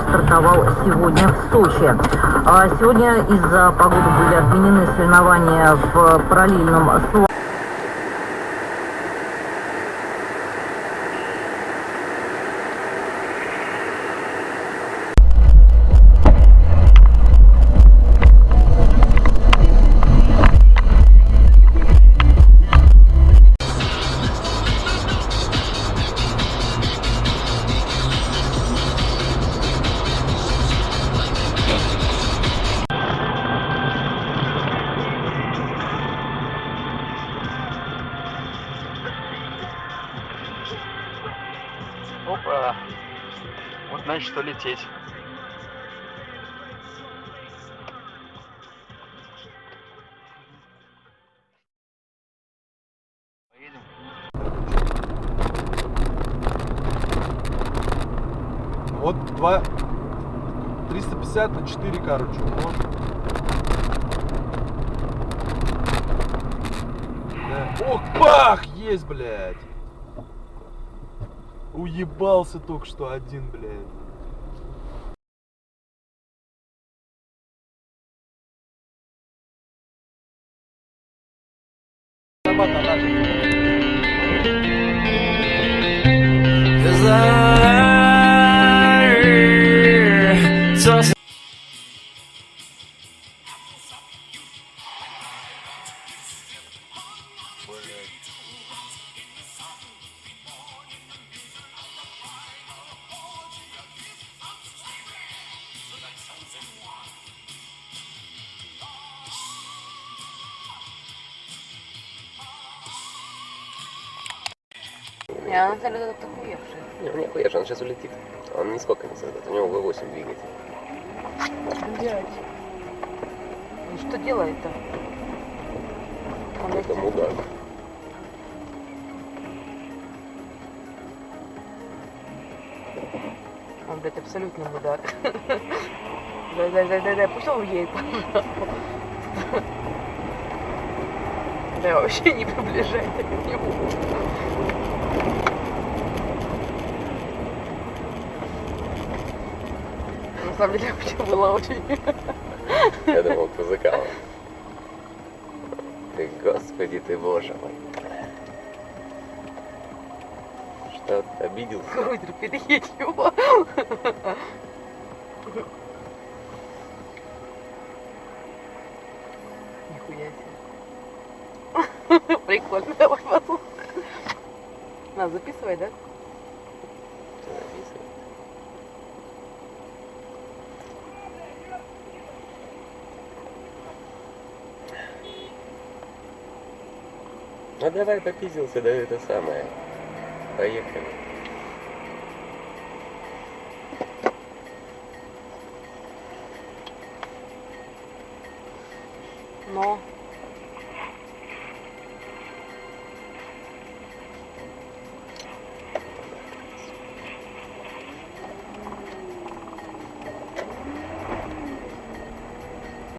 стартовал сегодня в Сочи. А Сегодня из-за погоды были отменены соревнования в параллельном Опа! Вот значит, что лететь. Вот два... 350 на 4, короче, умножь. Да. Ох, бах! Есть, блядь! Уебался только что один, блядь. Я на самом деле тут охуевший. Не, он не охуешь, он сейчас улетит. Он нисколько не создает, у него V8 двигатель. Блять. Ну что делает-то? Он Это мудак. Он, блядь, абсолютно мудак. Дай, дай, дай, дай, дай, пусть он уедет. Да, вообще не приближайся к нему. Самом деле, вообще было очень... Я думал, музыкал. Ты, господи, ты боже мой. Что, обиделся? Крутер, переедь его. Нихуя себе. Прикольно, давай послушаем. На, записывай, да? Ну давай попиздился, да это самое. Поехали. Но